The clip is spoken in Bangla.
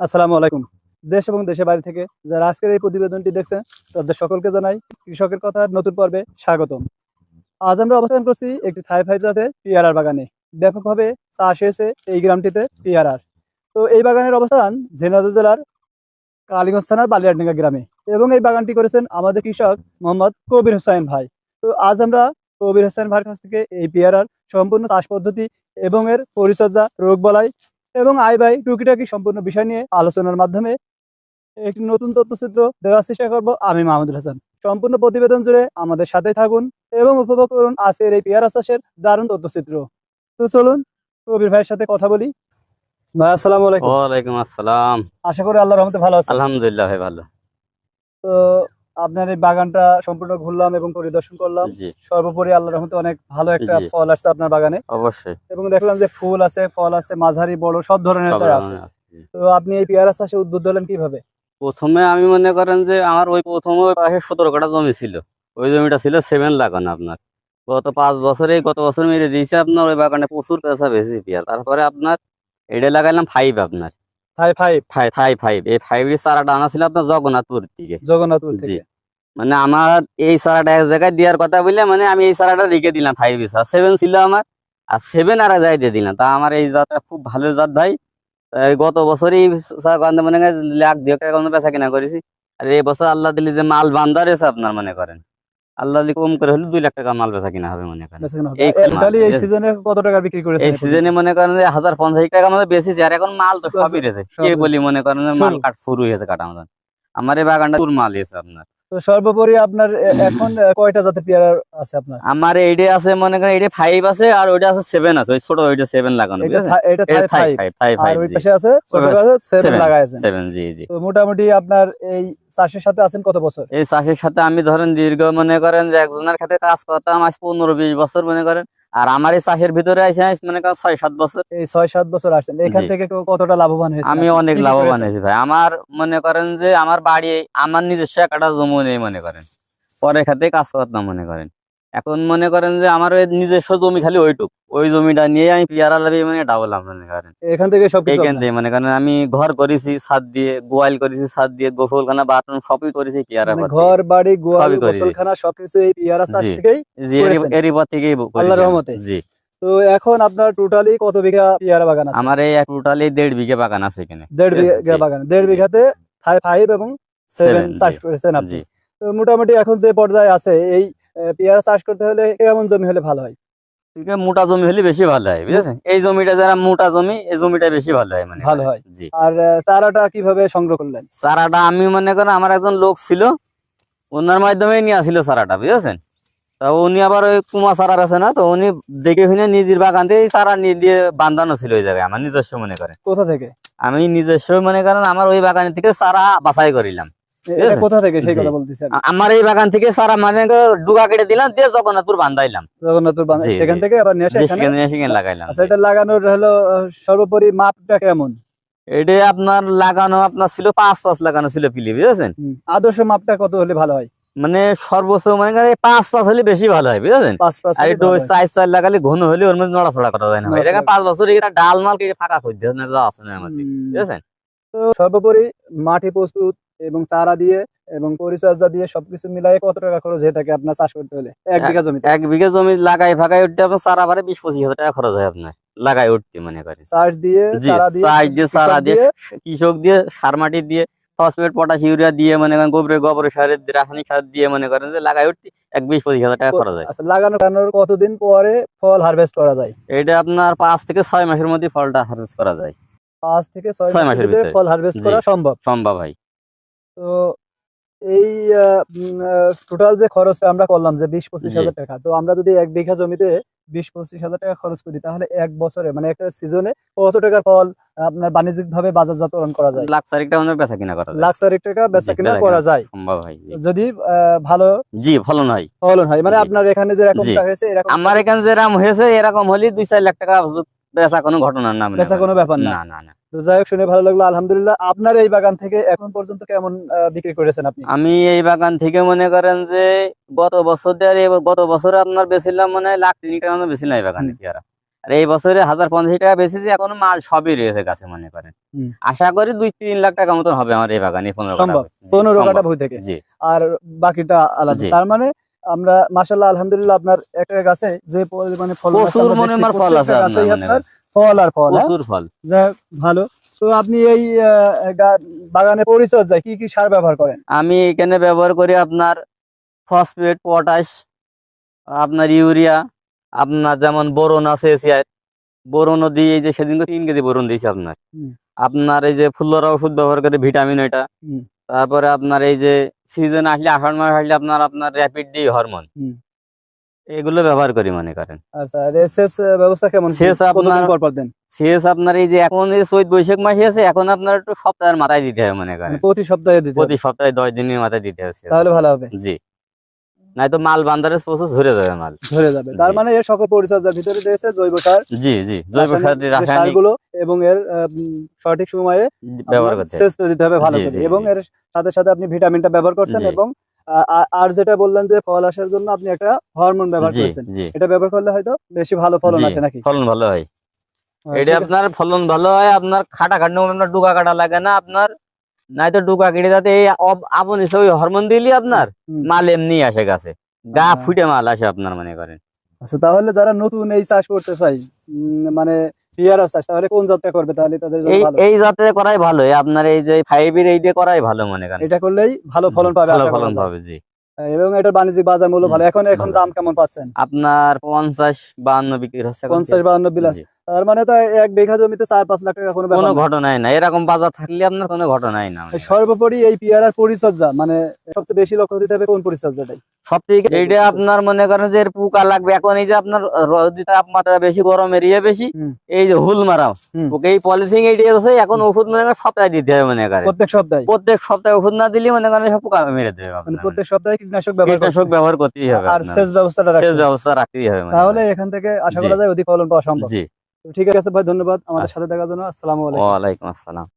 আসসালামু আলাইকুম। দেশ এবং দেশের বাইরে থেকে যারা আজকের এই প্রতিবেদনটি দেখছেন, তাদের সকলকে জানাই কৃষকের কথা নতুন পর্বে স্বাগতম। আজ আমরা অবস্থান করছি একটি থাই ফাইভ জাতের পিয়ারার বাগানে। ব্যাপকভাবে চাষ হয়েছে এই গ্রামটিতে পিয়ারার। তো এই বাগানের অবস্থান ঝিনাইদহ জেলার কালীগঞ্জ থানার বালিয়াডাঙ্গা গ্রামে। এবং এই বাগানটি করেছেন আমাদের কৃষক মোহাম্মদ কবির হোসেন ভাই। তো আজ আমরা কবির হোসেন ভাইয়ের কাছ থেকে এই পেয়ারার সম্পূর্ণ চাষ পদ্ধতি এবং এর পরিচর্যা, রোগ বলাই এবং আয় ব্যয় টুকিটাকি সম্পূর্ণ বিষয় নিয়ে আলোচনার মাধ্যমে একটি নতুন তথ্যচিত্র দেওয়ার চেষ্টা করব আমি মাহমুদুল হাসান। সম্পূর্ণ প্রতিবেদন জুড়ে আমাদের সাথে থাকুন এবং উপভোগ করুন আজকের এই পেয়ারা চাষের দারুণ তথ্যচিত্র। তো চলুন কবির ভাইয়ের সাথে কথা বলি। ভাই আসসালামু আলাইকুম। ওয়ালাইকুম আসসালাম। আশা করি আল্লাহর রহমতে ভালো আছেন। আলহামদুলিল্লাহ ভাই ভালো। তো আপনার এই বাগানটা সম্পূর্ণ ঘুরলাম এবং পরিদর্শন করলাম। সর্বোপরি আল্লাহর রহমতে অনেক ভালো একটা ফল আসছে আপনার বাগানে। অবশ্যই। এবং দেখলাম যে ফুল আছে ফল আছে মাঝারি বড় সব ধরনের আছে। তো আপনি এই পেয়ারা চাষে উদ্বুদ্ধ হলেন কীভাবে? প্রথমে আমি মনে করেন যে আমার ওই প্রথমে ওই পাশে সতেরো কাটা জমি ছিল। ওই জমিটা ছিল সেভেন লাগানো আপনার। গত পাঁচ বছরে গত বছর মেরে দিয়েছে আপনার ওই বাগানে প্রচুর পেঁচা বেশি পেঁয়াজ। তারপরে আপনার এটা লাগাইলাম ফাইভ আপনার। Five five five five five এই ফাইভের চারাটা আনা ছিল আপনার জগন্নাথপুর থেকে জগন্নাথপুর থেকে। মানে আমার এই চারাটা এক জায়গায় দেওয়ার কথা বলে মানে আমি এই চারাটা রেখে দিলাম ফাইভ আর সেভেন ছিল আমার। আর সেভেন আর জায়গায় দিয়ে দিলাম। তা আমার এই জাতটা খুব ভালো জাত ভাই। গত বছরই মনে লাখ দিয়ে টাকা কোনো বেচা কিনা করেছি। আর এই বছর আল্লাহ দিলি যে মাল বান্দার এসে আপনার মনে করেন। আল্লাহ কম করে হলে দুই লাখ টাকা মাল বেচা কিনা হবে মনে করেন। এই সিজনে কত টাকা বিক্রি করেছেন এই সিজনে মনে করেন যে হাজার পঞ্চাশ টাকা আমাদের বেশি আর এখন মাল তো সবই রয়েছে কে। বলি মনে করেন মাল কাট শুরু হয়েছে কাটা আমাদের আমার এই বাগানটা পুর মাল এসে আপনার। তো সর্বোপরি আপনার এখন কয়টা জাতের পেয়ারা আছে আপনার? আমার এইটা আছে মনে করেন এইটা ফাইভ আছে আর ওইটা আছে সেভেন আছে। ওই ছোট ওইটা সেভেন লাগানো এটা থাই আর ওই পাশে আছে ছোট আছে সেভেন লাগাইছেন। সেভেন জি জি। তো মোটামুটি আপনার এই চাষের সাথে আছেন কত বছর? এই চাষের সাথে আমি ধরেন দীর্ঘ মনে করেন যে একজনের খাতে কাজ করতাম আজ পনেরো বিশ বছর মনে করেন। আর আমার এই চাষের ভিতরে আছে মানে ছয় সাত বছর। এই ছয় সাত বছর আসছেন। এখান থেকে কতটা লাভবান হয়েছে? আমি অনেক লাভবান হয়েছি ভাই। আমার মনে করেন যে আমার বাড়ি আমার নিজস্ব একটা জমি নেই মনে করেন। পরে খাতে কাজ করতাম মনে করেন। এখন মনে করেন যে আমার নিজস্ব জমি খালি ওইটুক। ওই জমিটা নিয়ে আমি পেয়ারা লাভি মানে ডাবল মনে করেন এখান থেকে সব এইখান থেকে মনে করেন আমি ঘর করেছি ছাদ দিয়ে গোয়াল করেছি ছাদ দিয়ে গোসলখানা বাথরুম সবই করেছি পেয়ারা মানে। ঘর বাড়ি গোয়াল গোসলখানা সবকিছু এই পেয়ারা চাষ থেকেই জি এরই- পর থেকেই আল্লাহর রহমতে? জি। তো এখন আপনার টোটালি কত বিঘা পেয়ারা বাগান আছে? আমার এই টোটালি দেড় বিঘা বাগান আছে এখানে। দেড় বিঘা বাগান দেড় বিঘাতে ফাইভ এবং সেভেন চাষ করেছেন আপনি। তো মোটামুটি এখন যে পর্যায়ে আছে এই পেয়ারা চাষ করতে হলে কেমন জমি হলে ভালো হয়? মোটা জমি হলে বেশি ভালো হয় বুঝেছেন? এই জমিটা যারা মোটা জমি এই জমিটা বেশি ভালো হয় মানে। ভালো হয়। জি। আর চারাটা কীভাবে সংগ্রহ করলেন? চারাটা আমি মনে করেন আমার একজন লোক ছিল ওনার মাধ্যমে নিয়ে আসছিল চারাটা বুঝেছেন? তা উনি আবার ওই কুমা চারা আছে না তো উনি দেখে শুনে নিজের বাগান থেকে চারা নিয়ে দিয়ে বান্ধানো ছিল ওই জায়গায় আমার নিজস্ব মনে করেন। কোথা থেকে? আমি নিজস্ব মনে করেন আমার ওই বাগান থেকে চারা বাছাই করিলাম? কোথা থেকে সেই কথা বলতেছেন আমার এই বাগান থেকে চারা মানে ডুগা কেটে দিলাম দিয়ে জগন্নাথপুর বান্ধাইলাম। জগন্নাথপুর বাগান সেখান থেকে আবার নিয়ে এসে যে এখানে? সেখানে সেখানে লাগাইলাম আচ্ছা এটা লাগানোর হলো সর্বোপরি মাপটা কেমন? এটা আপনার লাগানো আপনার ছিল পাঁচ পাঁচ লাগানো ছিল পিলি বুঝেছেন? আদর্শ মাপটা কত হলে ভালো হয়? মানে সর্বোচ্চ মানে পাঁচ পাঁচ হলে বেশি ভালো হয় আর একটু হয়। চার চার লাগালে ঘন হলে ওর মধ্যে নড়াচড়া করা যায় না এটাকে পাঁচ বছর এটা ডাল মাল কেটে ফাঁকা করে দিয়ে যা আছে না বুঝেছেন? তো সর্বোপরি মাটি প্রস্তুত এবং চারা দিয়ে এবং পরিচর্যা দিয়ে সবকিছু মিলাই কত টাকা খরচ হয়ে থাকে আপনার চাষ করতে হলে? এক বিঘা জমিতে? এক বিঘা জমি লাগাই ফাঁকাই উঠতে আপনার চারা বারে বিশ পঁচিশ হাজার টাকা খরচ হয় আপনার লাগাই উঠতে মনে করেন। চাষ দিয়ে চারা দিয়ে চাষ দিয়ে চারা দিয়ে কৃষক দিয়ে সার মাটি দিয়ে ফসফেট পটাশ ইউরিয়া দিয়ে মনে করেন গোবরে গোবর সারের রাসায়নিক সার দিয়ে মনে করেন যে লাগাই উঠতে এক বিশ পঁচিশ হাজার টাকা খরচ হয়। আচ্ছা লাগানো লাগানোর কতদিন পরে ফল হারভেস্ট করা যায়? এটা আপনার পাঁচ থেকে ছয় মাসের মধ্যে ফলটা হারভেস্ট করা যায়। পাঁচ থেকে ছয় মাসের ভিতরে। ফল হারভেস্ট করা সম্ভব? সম্ভব হয়। তো এই টোটাল যে খরচ আমরা করলাম যে বিশ পঁচিশ হাজার টাকা তো আমরা যদি এক বিঘা জমিতে বিশ পঁচিশ হাজার টাকা খরচ করি তাহলে এক বছরে মানে একটা সিজনে কত টাকার ফল আপনার বাণিজ্যিক ভাবে বাজারজাতকরণ করা যায়? লাখ চারিকটা আমাদের বেচা কিনা করা যায়। লাখ চারিক টাকা বেচা কিনা করা যায়। সম্ভব হয় যদি আহ, ভালো জি ফলন হয়। ফলন হয় মানে আপনার এখানে যে রকমটা হয়েছে এরকম আমার এখানে যেরকম হয়েছে এরকম হলে দুই চার লাখ টাকা বেচা কোনো ঘটনা না মনে বেচা কোনো ব্যাপার না না না। তো যাই হোক শুনে ভালো লাগল। আলহামদুলিল্লাহ আপনার এই বাগান থেকে এখন পর্যন্ত কেমন বিক্রি করেছেন আপনি? আমি এই বাগান থেকে মনে করেন যে গত বছর গত বছর আপনার বেছিলাম মানে লাখ তিন টাকা বেছিলাম এই বাগানে। পেয়ারা। আর এই বছরে হাজার পঞ্চাশ টাকা বেশিছি এখনও মাল সবই রয়েছে গাছে মনে করেন। আশা করি দুই তিন লাখ টাকা মতন হবে আমার এই বাগানে পনেরো কাটা। থেকে। আর বাকিটা আলাদা। তার মানে আমরা মাশাল্লাহ আলহামদুলিল্লাহ আপনার একটা গাছে যে পরিমাণে ফল প্রচুর মনে ফল আছে আপনার। ফল আর ফল হ্যাঁ? প্রচুর ফল ভালো তো আপনি এই বাগানের পরিচর্যায় কি কি সার ব্যবহার করেন আমি এখানে ব্যবহার করি আপনার ফসফেট পটাশ আপনার ইউরিয়া আপনার যেমন বোরন আছে বোরনও দিই এই যে সেদিন তিন কেজি বোরন দিয়েছি আপনার। আপনার এই যে ফুল্লরা ওষুধ ব্যবহার করে ভিটামিন এটা। তারপরে আপনার এই যে সিজন আসলে আষাঢ় মাস আসলে আপনার আপনার র্যাপিড ডি হরমোন। এগুলো ব্যবহার করি মনে করেন। আচ্ছা আর ব্যবস্থা কেমন? কি? আপনার- পর পর দেন? শেষ আপনার এই যে এখন এই চৈত বৈশাখ মাসে আছে এখন আপনার একটু সপ্তাহের মাথায় দিতে হবে মনে করেন। প্রতি সপ্তাহে দিতে প্রতি সপ্তাহে দশ দিনের মাথায় দিতে হবে তাহলে ভালো হবে। জি। নাই তো মাল বান্দারের প্রচুর যাবে মাল। যাবে। তার মানে এর সকল পরিচর্যার ভিতরে রয়েছে জৈব সার জি জি। জৈব সার রাসায়নিক সারগুলো এবং এর সঠিক সময়ে ব্যবহার করতে। সেচটা দিতে হবে ভালো করে। এবং এর সাথে সাথে আপনি ভিটামিনটা ব্যবহার করছেন এবং আর যেটা বললেন যে ফল আসার জন্য আপনি একটা হরমোন ব্যবহার করেছেন। এটা ব্যবহার করলে হয়তো বেশি ভালো ফলন আসে নাকি? ফলন ভালো হয়। এটা আপনার ফলন ভালো হয় আপনার খাটা খাটনি আপনার ডুকা কাটা লাগে না আপনার নাই তো ডুকা কেটে যাতে এই আপন হিসেবে ওই হরমোন দিলি আপনার মাল এমনি আসে গাছে। গা আচ্ছা। ফুটে মাল আসে আপনার মনে করেন। আচ্ছা তাহলে যারা নতুন এই চাষ করতে চাই উম, মানে পেয়ারা চাষ তাহলে কোন জাতটা করবে তাহলে তাদের জন্য এই ভালো? এই জাতে করাই ভালো আপনার এই যে এইটা করাই ভালো মনে করেন। এটা করলেই ভালো ফলন পাবে ভালো ফলন পাবে জি। এবং এটার বাণিজ্যিক বাজার মূল্য ভালো। এখন এখন দাম কেমন পাচ্ছেন? আপনার পঞ্চাশ বাহান্ন বিক্রি হচ্ছে পঞ্চাশ বাহান্ন বিলাস। তার মানে তো এক বিঘা জমিতে চার পাঁচ লাখ টাকা কোনো কোনো ঘটনাই না এরকম বাজার থাকলে আপনার কোনো ঘটনাই না। করেন। সর্বোপরি এই পেয়ারার পরিচর্যা মানে সবচেয়ে বেশি লক্ষ্য দিতে হবে কোন পরিচর্যাটাই। সব থেকে এইটা আপনার মনে করেন যে পোকা লাগবে। এখন এই যে আপনার রোদি তাপমাত্রা বেশি গরম এরিয়া বেশি এই যে হুল মারা ওকে এই পলিথিন এইটা আছে এখন ওষুধ মনে করেন সপ্তাহে দিতে হবে মনে করেন। প্রত্যেক সপ্তাহে। প্রত্যেক সপ্তাহে ওষুধ না দিলে মনে করেন সব পোকা মেরে দেবে মানে প্রত্যেক সপ্তাহে কীটনাশক ব্যবহার কীটনাশক করতে ব্যবহার করতেই হবে আর সেচ ব্যবস্থাটা সেচ ব্যবস্থা রাখতেই হবে তাহলে এখান থেকে আশা করা যায় অধিক ফলন পাওয়া সম্ভব। জি। ঠিক আছে ভাই ধন্যবাদ। আমাদের সাথে দেখার জন্য। আসসালামু আলাইকুম। আসসালাম।